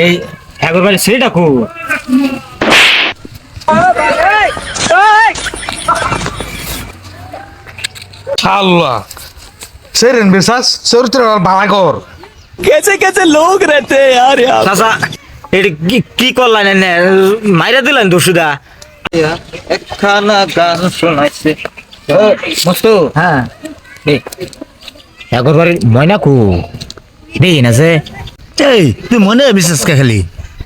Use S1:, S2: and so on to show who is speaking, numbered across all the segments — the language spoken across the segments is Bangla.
S1: এই হ্যাগর বাড়ির ছেলেটা কো
S2: আল্লাহ। সেরেন বিশ্বাস চরিত্র
S3: ভালাগর কেছে কেছে লোক রেতে আর
S1: চাচা এটা কি কি করলেন এনে? মাইরা দিলেন দোষুদা? একখানা গান শোনাইছে। মস্তু। হ্যাঁ। এ একবার ময়না কু। দেখিন আছে
S4: এই তুই মনে বিশ্বাস কে খালি?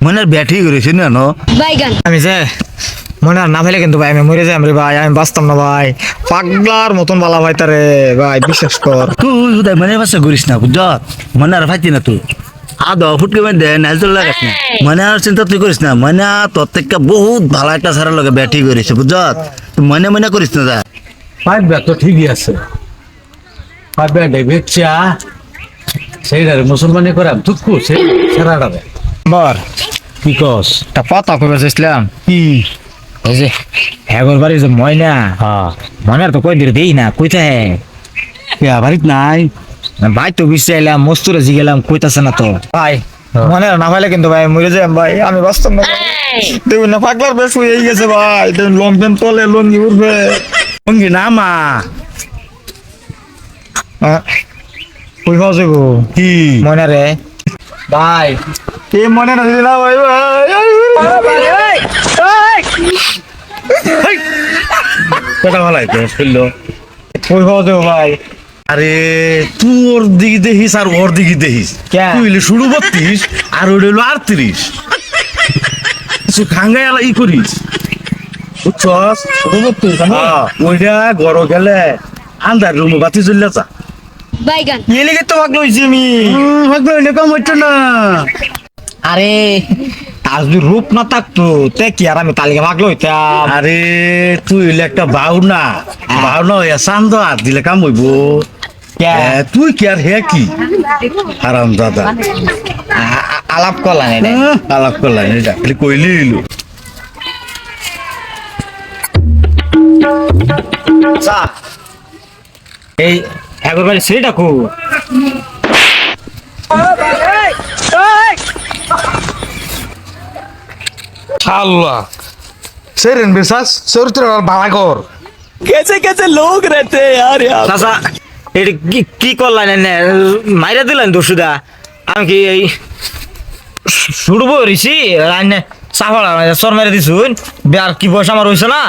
S4: মনের ব্যাঠি করেছি না ন?
S5: বাইগান
S1: আমি যে মনে আর না ফেলে কিন্তু ভাই আমি মরে যাই রে ভাই আমি বাঁচতাম না ভাই। পাগলার মতন বালা ভাই তারে ভাই বিশ্বাস কর।
S4: তুই উদয় মনে বাসা করিস না বুঝছ? মনে আর ফাইতি না তুই আদা ফুটকে মানে দে নাচ তোর লাগাস না। মনে আর চিন্তা তুই করিস না মনে তোর থেকে বহুত ভালো একটা সারা লগে ব্যাঠি করেছে বুঝছ? তুই মনে মনে করিস না যা।
S2: পাইপ ব্যাগ তো ঠিকই আছে। পাইপ ব্যাগ বেচা সেইটারে মুসলমানি করে তুকু সেই সেরাটারে
S1: বর
S2: কি কস?
S1: একটা কথা কবে চাইছিলাম।
S2: কি?
S1: এই যে হ্যাগর বাড়ির যে ময়না
S2: হ্যাঁ।
S1: ময়নার তো কই দিলে দেই না কইতে হ্যাঁ
S4: বাড়িত নাই?
S1: ভাই তো বিশ্বাইলাম মস্তুরে জিগেলাম কইতাছে না তো। ভাই মনে না পাইলে কিন্তু ভাই মরে যাই ভাই আমি বাস্তব না। দেখুন না পাগলার বেশ হয়ে গেছে ভাই। দেখুন লং পেন তলে লঙ্গি উঠবে
S4: সঙ্গী না মা।
S1: কই পাওয়া যাব
S4: কি?
S1: মনে রে ভাই। কে মনে না দিলা ভাই ভাই
S4: কটা ভালো আইতে ফেলল
S1: কই পাওয়া যাব ভাই।
S4: আরে তোর দিকে দেখিস আর ওর দিকে দেখিস? তুই শুরু বত্রিশ আর ওইটা হইল আটত্রিশ। কিছু খাঙ্গাই আলা ই করিস। বুঝছস? হ্যাঁ, ওইটা গড় গেলে আন্দার রুমে বাতি চললে যা।
S5: বাইগান
S1: তো পাগল হইছি আমি।
S4: ভাগলো হইলে কম হইতো না।
S1: আরে তার যদি রূপ না থাকতো তে কি আর আমি তালিকা ভাগলো হইতাম
S4: আরে তুই হইলে একটা বাউনা বাউনা হইয়া চান্দ হাত দিলে কাম হইব? তুই কি আর হে কি? আরাম দাদা।
S1: আলাপ করলাম
S4: আলাপ করলাম এটা কইলি হইল।
S1: চা। এই একবার
S3: ছেড়ে
S1: ডাকু লোক কি এনে? মাইরা দিলেন দোষুদা আমি কি এই শুরু করেছি রান্না চাফাড়া চর মেরে দিছুন। কি বয়স আমার হয়েছে না?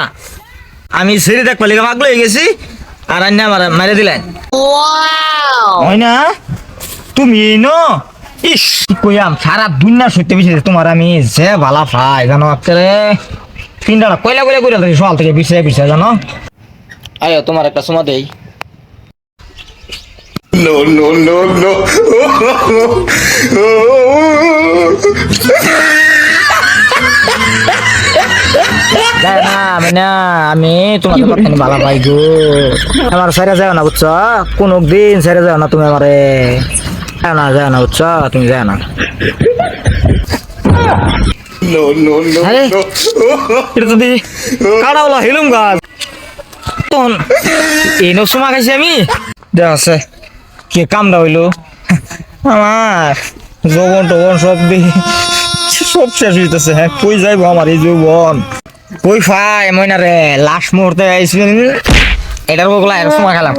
S1: আমি সেরে দেখ পালিকা ভাগ লয়ে গেছি। আর রান্নে আমার মেরে দিলেন হয় না? তুমি ন? ইস কি কইয়াম? সারা দুনিয়া সত্যি বেশি তোমার আমি যে ভালা পাই জানো আজকে তিনটা কয়লা কয়লা করে সকাল থেকে বিছে বিছে জানো? আরে তোমার একটা সময় দেই। যায় না আমি না আমি তোমাকে পাঠানি ভালো পাই গো। আমার সেরে যাও না বুঝছ? কোন দিন সেরে যাও না তুমি আমারে। যাও না যাও না বুঝছ? তুমি যাও না। আরে এটা তো দেখি কাটা হলো হিলুম গাছ? তখন এই নসমা খাইছি আমি? দেখ আছে। কে কামটা হইল? আমার যৌবন টবন সব দেখি সব শেষ হইতেছে হ্যাঁ। কই যাইবো আমার এই যৌবন? কই ফাই মইনা রে লাস্ট মুহূর্তে আইসবেন এটার বগলা এর সময় খেলা